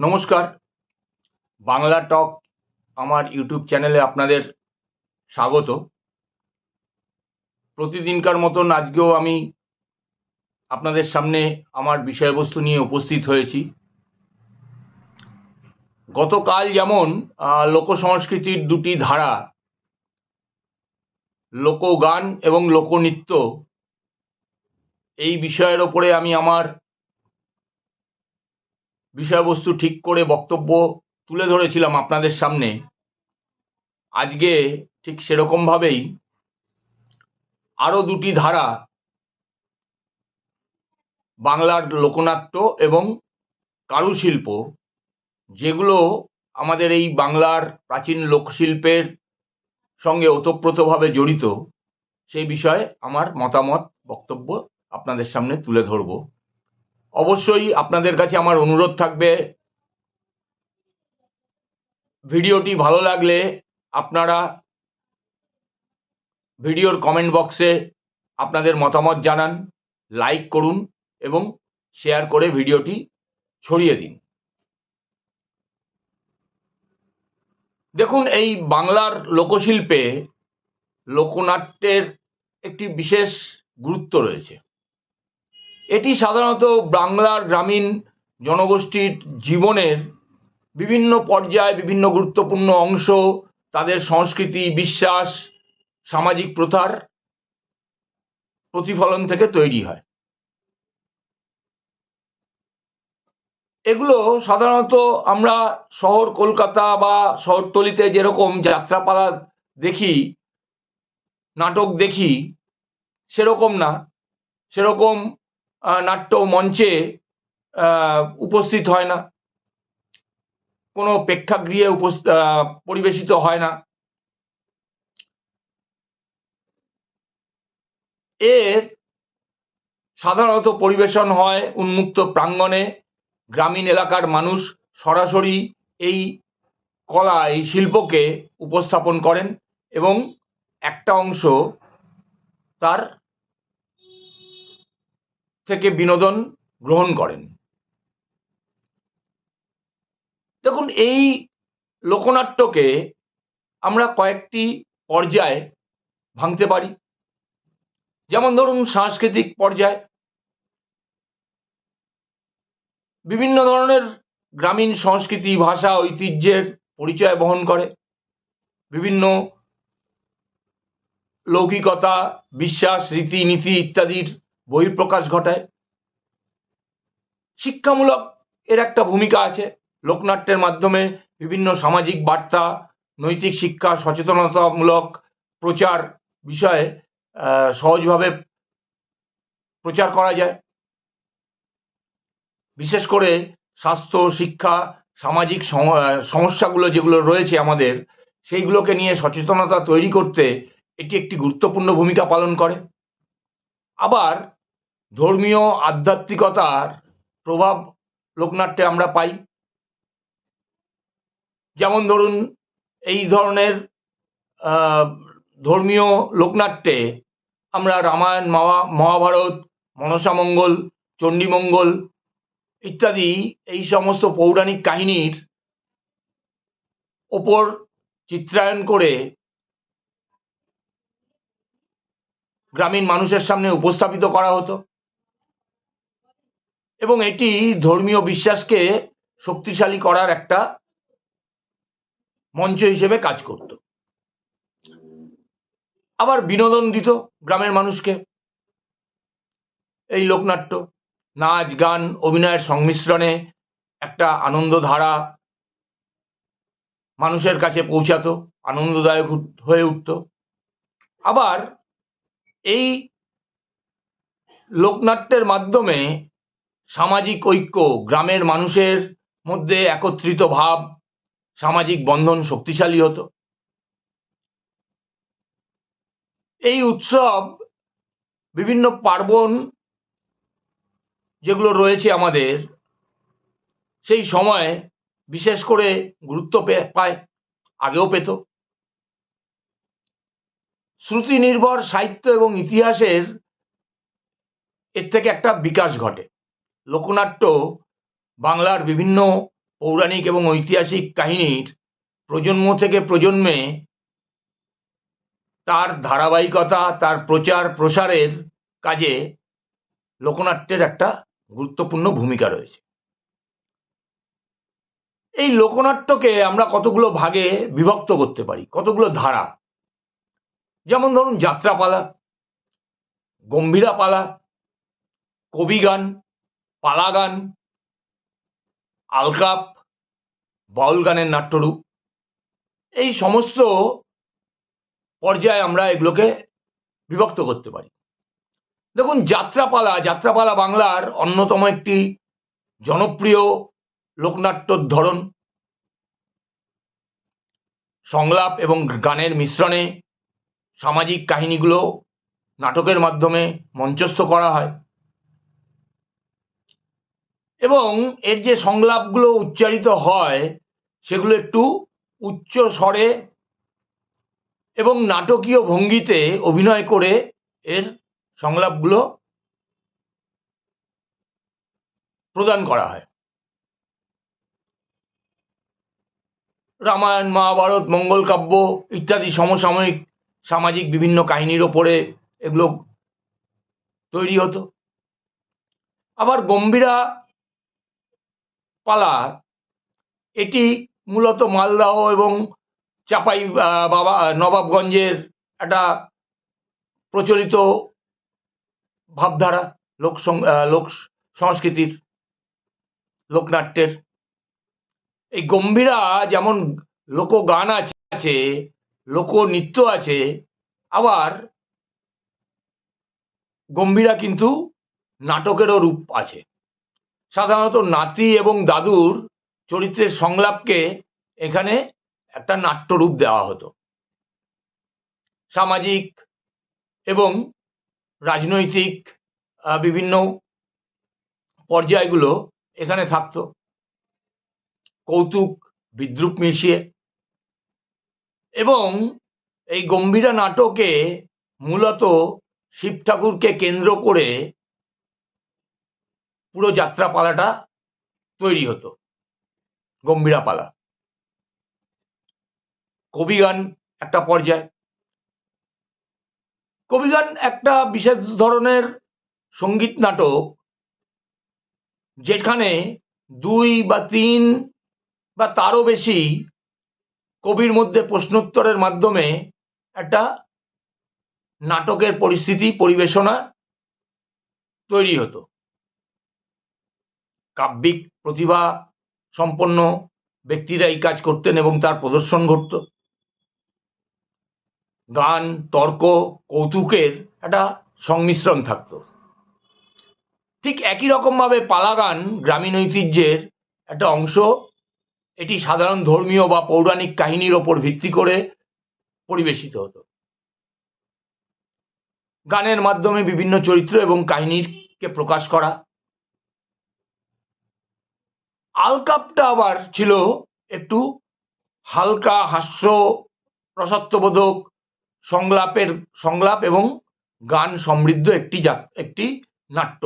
নমস্কার বাংলা টক আমার ইউটিউব চ্যানেলে আপনাদের স্বাগত। প্রতিদিনকার মতন আজকেও আমি আপনাদের সামনে আমার বিষয়বস্তু নিয়ে উপস্থিত হয়েছি। গতকাল যেমন লোক সংস্কৃতির দুটি ধারা, লোকগান এবং লোকনৃত্য, এই বিষয়ের ওপরে আমি আমার বিষয়বস্তু ঠিক করে বক্তব্য তুলে ধরেছিলাম আপনাদের সামনে। আজকে ঠিক সেরকমভাবেই আরও দুটি ধারা বাংলার লোকনাট্য এবং কারুশিল্প, যেগুলো আমাদের এই বাংলার প্রাচীন লোকশিল্পের সঙ্গে ওতপ্রোতভাবে জড়িত, সেই বিষয়ে আমার মতামত, বক্তব্য আপনাদের সামনে তুলে ধরবো। অবশ্যই আপনাদের কাছে আমার অনুরোধ থাকবে, ভিডিওটি ভালো লাগলে আপনারা ভিডিওর কমেন্ট বক্সে আপনাদের মতামত জানান লাইক করুন এবং শেয়ার করে ভিডিওটি ছড়িয়ে দিন। দেখুন, এই বাংলার লোকশিল্পে লোকনাট্যের একটি বিশেষ গুরুত্ব রয়েছে। এটি সাধারণত বাংলার গ্রামীণ জনগোষ্ঠীর জীবনের বিভিন্ন পর্যায়ে বিভিন্ন গুরুত্বপূর্ণ অংশ তাদের সংস্কৃতি, বিশ্বাস, সামাজিক প্রথার প্রতিফলন থেকে তৈরি হয়। এগুলো সাধারণত আমরা শহর কলকাতা বা শহরতলিতে যেরকম যাত্রাপালা দেখি, নাটক দেখি, সেরকম না। সেরকম নাট্য মঞ্চে উপস্থিত হয় না। কোনো প্রেক্ষাগৃহে পরিবেশিত হয় না। এর সাধারণত পরিবেশন হয় উন্মুক্ত প্রাঙ্গণে। গ্রামীণ এলাকার মানুষ সরাসরি এই কলা, এই শিল্পকে উপস্থাপন করেন এবং একটা অংশ তার থেকে বিনোদন গ্রহণ করেন। দেখুন, এই লোকনাট্যকে আমরা কয়েকটি পর্যায়ে ভাঙতে পারি। যেমন ধরুন, সাংস্কৃতিক পর্যায়। বিভিন্ন ধরনের গ্রামীণ সংস্কৃতি, ভাষা, ঐতিহ্যের পরিচয় বহন করে। বিভিন্ন লৌকিকতা, বিশ্বাস, রীতিনীতি ইত্যাদির বহিঃপ্রকাশ ঘটায়। শিক্ষামূলক এর একটা ভূমিকা আছে। লোকনাট্যের মাধ্যমে বিভিন্ন সামাজিক বার্তা, নৈতিক শিক্ষা, সচেতনতামূলক প্রচার বিষয়ে সহজভাবে প্রচার করা যায়। বিশেষ করে স্বাস্থ্য, শিক্ষা, সামাজিক সমস্যাগুলো যেগুলো রয়েছে আমাদের, সেইগুলোকে নিয়ে সচেতনতা তৈরি করতে এটি একটি গুরুত্বপূর্ণ ভূমিকা পালন করে। আবার ধর্মীয় আধ্যাত্মিকতার প্রভাব লোকনাট্যে আমরা পাই। যেমন ধরুন এই ধরনের ধর্মীয় লোকনাট্যে আমরা রামায়ণ, মহা- মহাভারত মনসামঙ্গল চণ্ডীমঙ্গল ইত্যাদি এই সমস্ত পৌরাণিক কাহিনীর ওপর চিত্রায়ন করে গ্রামীণ মানুষের সামনে উপস্থাপিত করা হতো। এবং এটি ধর্মীয় বিশ্বাসকে শক্তিশালী করার একটা মঞ্চ হিসেবে কাজ করত। আবার বিনোদন দিত গ্রামের মানুষকে। এই লোকনাট্য, নাচ, গান, অভিনয়ের সংমিশ্রণে একটা আনন্দধারা মানুষের কাছে পৌঁছাতো, আনন্দদায়ক হয়ে উঠত। আবার এই লোকনাট্যের মাধ্যমে সামাজিক ঐক্য, গ্রামের মানুষের মধ্যে একত্রিত ভাব সামাজিক বন্ধন শক্তিশালী হতো। এই উৎসব বিভিন্ন পার্বণ যেগুলো রয়েছে আমাদের, সেই সময় বিশেষ করে গুরুত্ব পায়, আগেও পেত। শ্রুতি নির্ভর সাহিত্য এবং ইতিহাসের এর থেকে একটা বিকাশ ঘটে। লোকনাট্য বাংলার বিভিন্ন পৌরাণিক এবং ঐতিহাসিক কাহিনীর প্রজন্ম থেকে প্রজন্মে তার ধারাবাহিকতা, তার প্রচার প্রসারের কাজে লোকনাট্যের একটা গুরুত্বপূর্ণ ভূমিকা রয়েছে। এই লোকনাট্যকে আমরা কতগুলো ভাগে বিভক্ত করতে পারি? কতগুলো ধারা? যেমন ধরুন যাত্রাপালা গম্ভীরা পালা কবি গান পালা গান আলকাপ বাউল গানের নাট্যরূপ, এই সমস্ত পর্যায়ে আমরা এগুলোকে বিভক্ত করতে পারি। দেখুন, যাত্রাপালা যাত্রাপালা বাংলার অন্যতম একটি জনপ্রিয় লোকনাট্যর ধরন। সংলাপ এবং গানের মিশ্রণে সামাজিক কাহিনীগুলো নাটকের মাধ্যমে মঞ্চস্থ করা হয়। এবং এর যে সংলাপগুলো উচ্চারিত হয়, সেগুলো একটু উচ্চ স্বরে এবং নাটকীয় ভঙ্গিতে অভিনয় করে এর সংলাপগুলো প্রদান করা হয়। রামায়ণ, মহাভারত, মঙ্গল কাব্য ইত্যাদি সমসাময়িক সামাজিক বিভিন্ন কাহিনীর ওপরে এগুলো তৈরি হতো। আবার গম্ভীরা পালা এটি মূলত মালদহ এবং চাপাই বাবা, নবাবগঞ্জের একটা প্রচলিত ভাবধারা, লোক লোক সংস্কৃতির, লোকনাট্যের। এই গম্ভীরা যেমন লোকগান আছে, লোকনৃত্য আছে, আবার গম্ভীরা কিন্তু নাটকেরও রূপ আছে। সাধারণত নাতি এবং দাদুর চরিত্রের সংলাপকে এখানে একটা নাট্যরূপ দেওয়া হতো। সামাজিক এবং রাজনৈতিক বিভিন্ন পর্যায়গুলো এখানে থাকতো। কৌতুক, বিদ্রুপ মিশিয়ে এবং এই গম্ভীরা নাটকে মূলত শিব ঠাকুরকে কেন্দ্র করে পুরো যাত্রাপালাটা তৈরি হতো, গম্ভীরা পালা। কবিগান একটা পর্যায়। কবিগান একটা বিশেষ ধরনের সংগীত নাটক যেখানে দুই বা তিন বা তারও বেশি কবির মধ্যে প্রশ্নোত্তরের মাধ্যমে একটা নাটকের পরিস্থিতি পরিবেশনা তৈরি হতো। কাব্যিক প্রতিভা সম্পন্ন ব্যক্তিরা এই কাজ করতেন এবং তার প্রদর্শন ঘটত। গান, তর্ক, কৌতুকের একটা সংমিশ্রণ থাকতো। ঠিক একই রকমভাবে পালা গান গ্রামীণ ঐতিহ্যের একটা অংশ। এটি সাধারণ ধর্মীয় বা পৌরাণিক কাহিনীর ওপর ভিত্তি করে পরিবেশিত হতো। গানের মাধ্যমে বিভিন্ন চরিত্র এবং কাহিনীকে প্রকাশ করা আলকাপটা আবার ছিল একটু হালকা হাস্য রসত্ববোধক সংলাপের সংলাপ এবং গান সমৃদ্ধ একটি একটি নাট্য।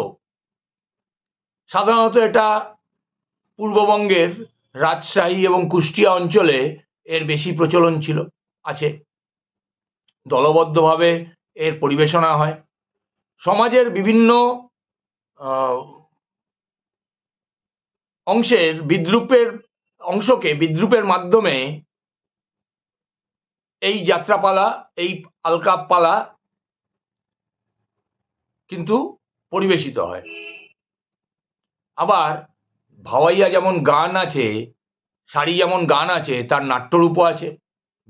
সাধারণত এটা পূর্ববঙ্গের রাজশাহী এবং কুষ্টিয়া অঞ্চলে এর বেশি প্রচলন ছিল, আছে। দলবদ্ধভাবে এর পরিবেশনা হয়। সমাজের বিভিন্ন অংশের বিদ্রুপের অংশকে বিদ্রুপের মাধ্যমে এই যাত্রাপালা, এই আলকাপ পালা কিন্তু পরিবেশিত হয়। আবার ভাওয়াইয়া যেমন গান আছে শাড়ি যেমন গান আছে, তার নাট্যরূপও আছে।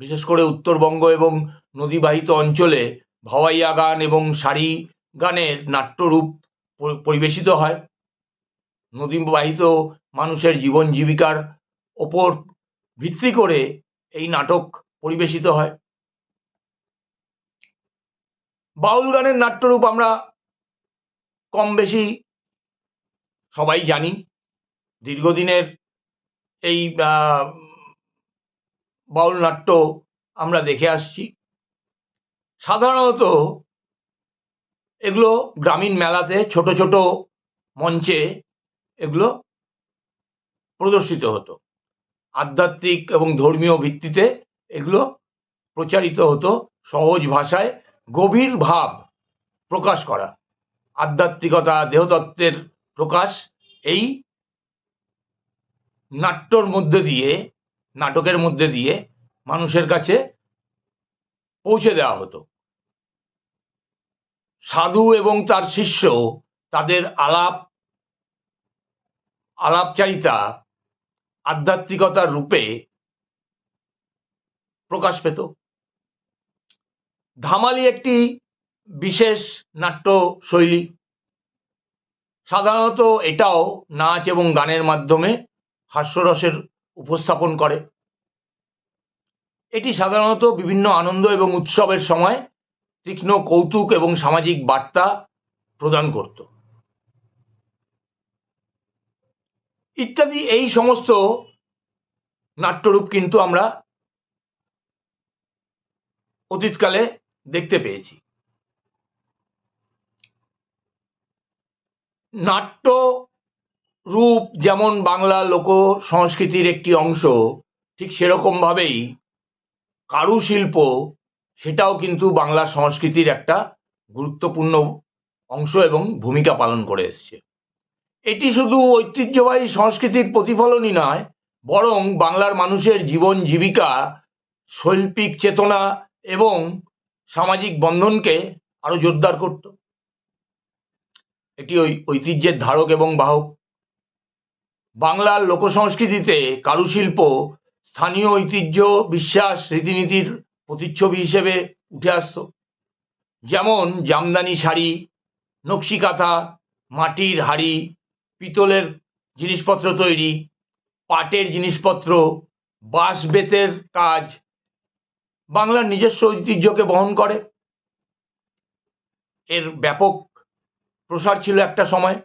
বিশেষ করে উত্তরবঙ্গ এবং নদীবাহিত অঞ্চলে ভাওয়াইয়া গান এবং শাড়ি গানের নাট্যরূপ পরিবেশিত হয়। নদীবাহিত মানুষের জীবন জীবিকার ওপর ভিত্তি করে এই নাটক পরিবেশিত হয়। বাউল গানের নাট্যরূপ আমরা কম বেশি সবাই জানি। দীর্ঘদিনের এই বাউল নাট্য আমরা দেখে আসছি। সাধারণত এগুলো গ্রামীণ মেলাতে ছোট ছোট মঞ্চে এগুলো প্রদর্শিত হতো। আধ্যাত্মিক এবং ধর্মীয় ভিত্তিতে এগুলো প্রচারিত হতো সহজ ভাষায় গভীর ভাব প্রকাশ করা। আধ্যাত্মিকতা, দেহতত্ত্বের প্রকাশ এই নাট্যর মধ্যে দিয়ে, নাটকের মধ্যে দিয়ে মানুষের কাছে পৌঁছে দেওয়া হতো। সাধু এবং তার শিষ্য তাদের আলাপ, আলাপচারিতা আধ্যাত্মিকতার রূপে প্রকাশ পেত। ধামালি একটি বিশেষ নাট্য শৈলী সাধারণত এটাও নাচ এবং গানের মাধ্যমে হাস্যরসের উপস্থাপন করে। এটি সাধারণত বিভিন্ন আনন্দ এবং উৎসবের সময় তীক্ষ্ণ কৌতুক এবং সামাজিক বার্তা প্রদান করত। ইত্যাদি এই সমস্ত নাট্যরূপ কিন্তু আমরা অতীতকালে দেখতে পেয়েছি। নাট্য রূপ যেমন বাংলা লোক সংস্কৃতির একটি অংশ, ঠিক সেরকম ভাবেই কারুশিল্প সেটাও কিন্তু বাংলা সংস্কৃতির একটা গুরুত্বপূর্ণ অংশ এবং ভূমিকা পালন করে এসছে। এটি শুধু ঐতিহ্যবাহী সংস্কৃতির প্রতিফলনই নয়, বরং বাংলার মানুষের জীবন জীবিকা, শৈল্পিক চেতনা এবং সামাজিক বন্ধনকে আরও জোরদার করত। এটি ওই ঐতিহ্যের ধারক এবং বাহক। বাংলার লোকসংস্কৃতিতে কারুশিল্প, স্থানীয় ঐতিহ্য, বিশ্বাস, রীতিনীতির প্রতিচ্ছবি হিসেবে উঠে আসতো। যেমন জামদানি শাড়ি, নকশি কাঁথা, মাটির হাড়ি পিতলের জিনিসপত্র তৈরি, পাটের জিনিসপত্র বাঁশ বেতের কাজ, বাংলার নিজস্ব ঐতিহ্যকে বহন করে। এর ব্যাপক প্রসার ছিল একটা সময়।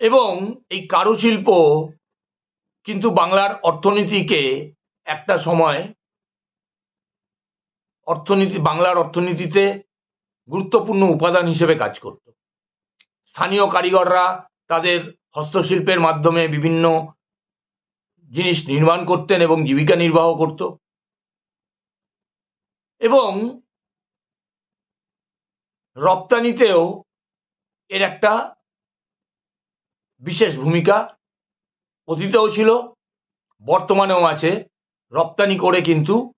এবং এই কারুশিল্প কিন্তু বাংলার অর্থনীতিকে একটা সময় অর্থনীতি, বাংলার অর্থনীতিতে গুরুত্বপূর্ণ উপাদান হিসেবে কাজ করত। স্থানীয় কারিগররা তাদের হস্তশিল্পের মাধ্যমে বিভিন্ন জিনিস নির্মাণ করতেন এবং জীবিকা নির্বাহ করত। এবং রপ্তানিতেও এর একটা বিশেষ ভূমিকা অতীতেও ছিল, বর্তমানেও আছে। রপ্তানি করে কিন্তু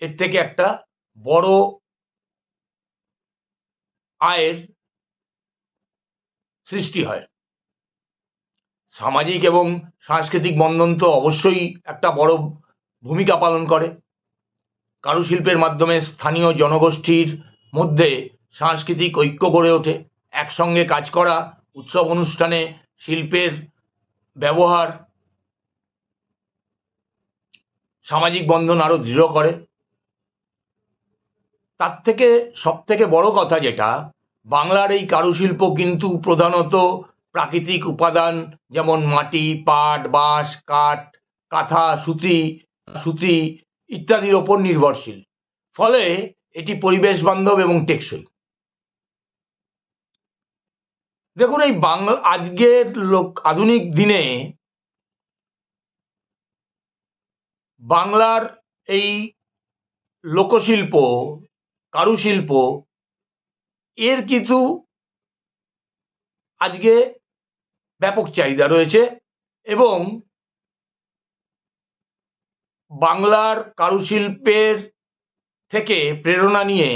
এর থেকে একটা বড় আয়ের সৃষ্টি হয়। সামাজিক এবং সাংস্কৃতিক বন্ধন তো অবশ্যই একটা বড় ভূমিকা পালন করে। কারুশিল্পের মাধ্যমে স্থানীয় জনগোষ্ঠীর মধ্যে সাংস্কৃতিক ঐক্য গড়ে ওঠে। একসঙ্গে কাজ করা, উৎসব অনুষ্ঠানে শিল্পের ব্যবহার সামাজিক বন্ধন আরও দৃঢ় করে। তার থেকে সব থেকে বড় কথা যেটা বাংলার এই কারুশিল্প কিন্তু প্রধানত প্রাকৃতিক উপাদান, যেমন মাটি, পাট, বাঁশ, কাঠ, কাঁথা, সুতি সুতি ইত্যাদির ওপর নির্ভরশীল। ফলে এটি পরিবেশ বান্ধব এবং টেকসই। দেখুন, এই বাংলা, আজকের লোক, আধুনিক দিনে বাংলার এই লোকশিল্প, কারুশিল্প এর কিছু আজকে ব্যাপক চাহিদা রয়েছে এবং বাংলার কারুশিল্পের থেকে প্রেরণা নিয়ে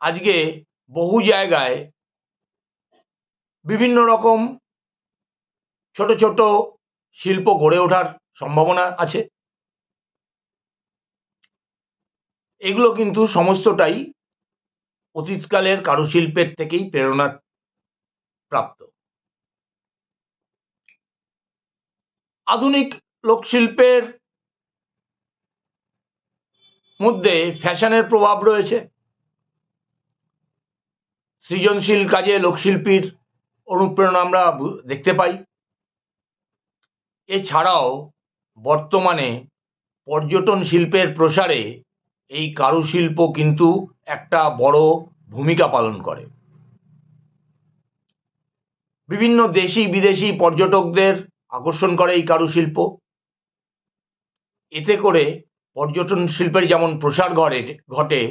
আজকে বহু জায়গায় বিভিন্ন রকম ছোট ছোট শিল্প গড়ে ওঠার সম্ভাবনা আছে। এগুলো কিন্তু সমস্তটাই অতীতকালের কারুশিল্পের থেকেই প্রেরণা প্রাপ্ত। আধুনিক লোকশিল্পের মধ্যে ফ্যাশনের প্রভাব রয়েছে। সৃজনশীল কাজে লোকশিল্পীর অনুপ্রেরণা আমরা দেখতে পাই। এছাড়াও বর্তমানে পর্যটন শিল্পের প্রসারে এই কারুশিল্প কিন্তু একটা বড় ভূমিকা পালন করে। বিভিন্ন দেশি বিদেশি পর্যটকদের আকর্ষণ করে এই কারুশিল্প। এতে করে পর্যটন শিল্পের যেমন প্রসার ঘটে ঘটে,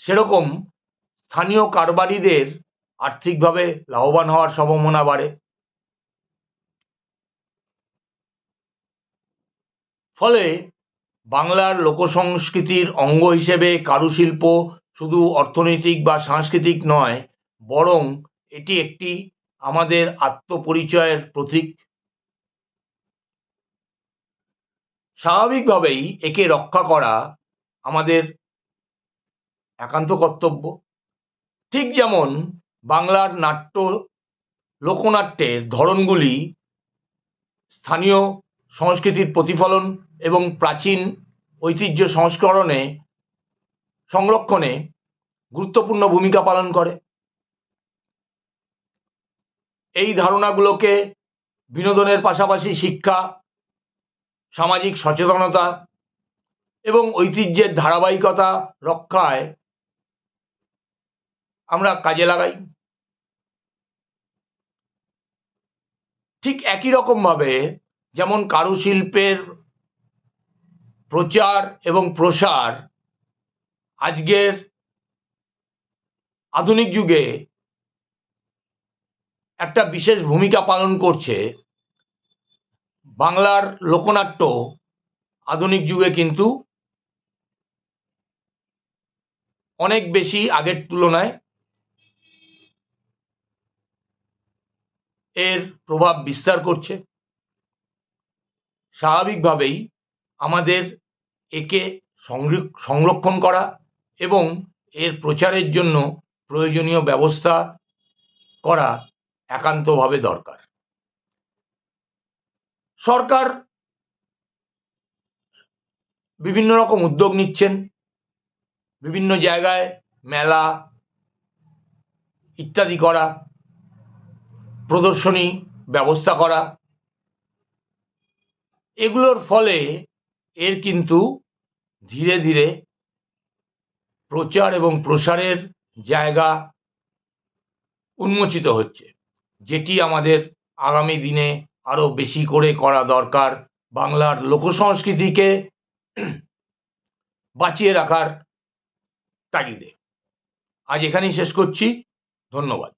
সেরকম স্থানীয় কারবারিদের আর্থিকভাবে লাভবান হওয়ার সম্ভাবনা বাড়ে। ফলে বাংলার লোকসংস্কৃতির অঙ্গ হিসেবে কারুশিল্প শুধু অর্থনৈতিক বা সাংস্কৃতিক নয়, বরং এটি একটি আমাদের আত্মপরিচয়ের প্রতীক। স্বাভাবিকভাবেই একে রক্ষা করা আমাদের একান্ত কর্তব্য। ঠিক যেমন বাংলার নাট্য, লোকনাট্যের ধরনগুলি স্থানীয় সংস্কৃতির প্রতিফলন এবং প্রাচীন ঐতিহ্য সংস্করণে, সংরক্ষণে গুরুত্বপূর্ণ ভূমিকা পালন করে। এই ধারণাগুলোকে বিনোদনের পাশাপাশি শিক্ষা, সামাজিক সচেতনতা এবং ঐতিহ্যের ধারাবাহিকতা রক্ষায় আমরা কাজে লাগাই। ঠিক একই রকমভাবে যেমন কারুশিল্পের প্রচার এবং প্রসার আজকের আধুনিক যুগে একটা বিশেষ ভূমিকা পালন করছে। বাংলার লোকনাট্য আধুনিক যুগে কিন্তু অনেক বেশি আগের তুলনায় এর প্রভাব বিস্তার করছে। স্বাভাবিকভাবেই আমাদের একে সংরক- সংরক্ষণ করা এবং এর প্রচারের জন্য প্রয়োজনীয় ব্যবস্থা করা একান্তভাবে দরকার। সরকার বিভিন্ন রকম উদ্যোগ নিচ্ছেন, বিভিন্ন জায়গায় মেলা ইত্যাদি করা, প্রদর্শনী ব্যবস্থা করা। এগুলোর ফলে এর কিন্তু ধীরে ধীরে প্রচার এবং প্রসারের জায়গা উন্মোচিত হচ্ছে। যেটি আমাদের আগামী দিনে আরও বেশি করে করা দরকার বাংলার লোকসংস্কৃতিকে বাঁচিয়ে রাখার তাগিদে। আজ এখানেই শেষ করছি। ধন্যবাদ।